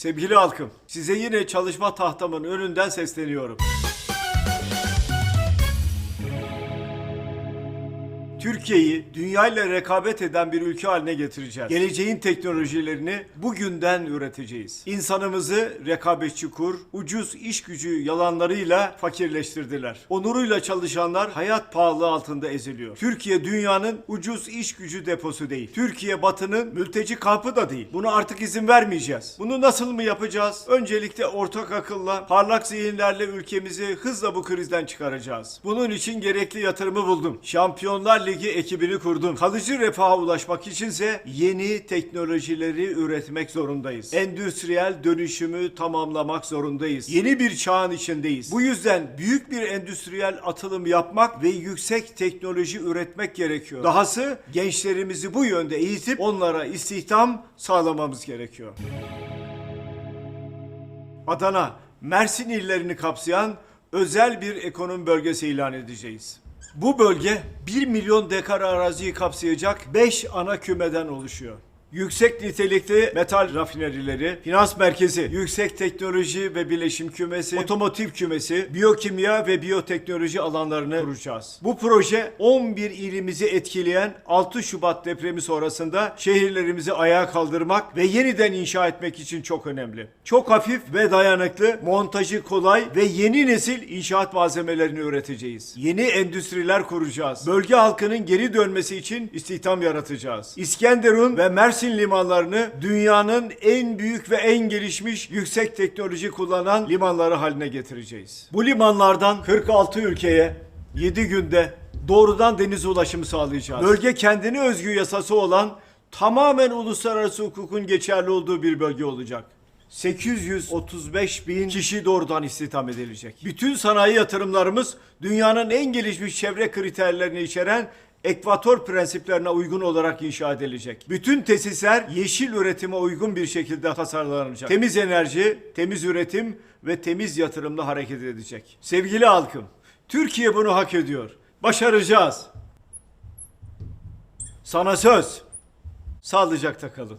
Sevgili halkım, size yine çalışma tahtamın önünden sesleniyorum. Türkiye'yi dünyayla rekabet eden bir ülke haline getireceğiz. Geleceğin teknolojilerini bugünden üreteceğiz. İnsanımızı rekabetçi kur, ucuz iş gücü yalanlarıyla fakirleştirdiler. Onuruyla çalışanlar hayat pahalı altında eziliyor. Türkiye dünyanın ucuz iş gücü deposu değil. Türkiye batının mülteci kampı da değil. Bunu artık izin vermeyeceğiz. Bunu nasıl mı yapacağız? Öncelikle ortak akılla, parlak zihinlerle ülkemizi hızla bu krizden çıkaracağız. Bunun için gerekli yatırımı buldum. Şampiyonlar Ligi ekibini kurdum. Kalıcı refaha ulaşmak içinse yeni teknolojileri üretmek zorundayız. Endüstriyel dönüşümü tamamlamak zorundayız. Yeni bir çağın içindeyiz. Bu yüzden büyük bir endüstriyel atılım yapmak ve yüksek teknoloji üretmek gerekiyor. Dahası gençlerimizi bu yönde eğitip onlara istihdam sağlamamız gerekiyor. Adana, Mersin illerini kapsayan özel bir ekonomi bölgesi ilan edeceğiz. Bu bölge 1 milyon dekar araziyi kapsayacak 5 ana kümeden oluşuyor. Yüksek nitelikli metal rafinerileri, finans merkezi, yüksek teknoloji ve bileşim kümesi, otomotiv kümesi, biyokimya ve biyoteknoloji alanlarını kuracağız. Bu proje 11 ilimizi etkileyen 6 Şubat depremi sonrasında şehirlerimizi ayağa kaldırmak ve yeniden inşa etmek için çok önemli. Çok hafif ve dayanıklı, montajı kolay ve yeni nesil inşaat malzemelerini üreteceğiz. Yeni endüstriler kuracağız. Bölge halkının geri dönmesi için istihdam yaratacağız. İskenderun ve Mersin limanlarını dünyanın en büyük ve en gelişmiş yüksek teknoloji kullanan limanları haline getireceğiz. Bu limanlardan 46 ülkeye 7 günde doğrudan deniz ulaşımı sağlayacağız. Bölge kendine özgü yasası olan tamamen uluslararası hukukun geçerli olduğu bir bölge olacak. 835 bin kişi doğrudan istihdam edilecek. Bütün sanayi yatırımlarımız dünyanın en gelişmiş çevre kriterlerini içeren ekvator prensiplerine uygun olarak inşa edilecek. Bütün tesisler yeşil üretime uygun bir şekilde tasarlanacak. Temiz enerji, temiz üretim ve temiz yatırımla hareket edecek. Sevgili halkım, Türkiye bunu hak ediyor. Başaracağız. Sana söz. Sağlıcakla kalın.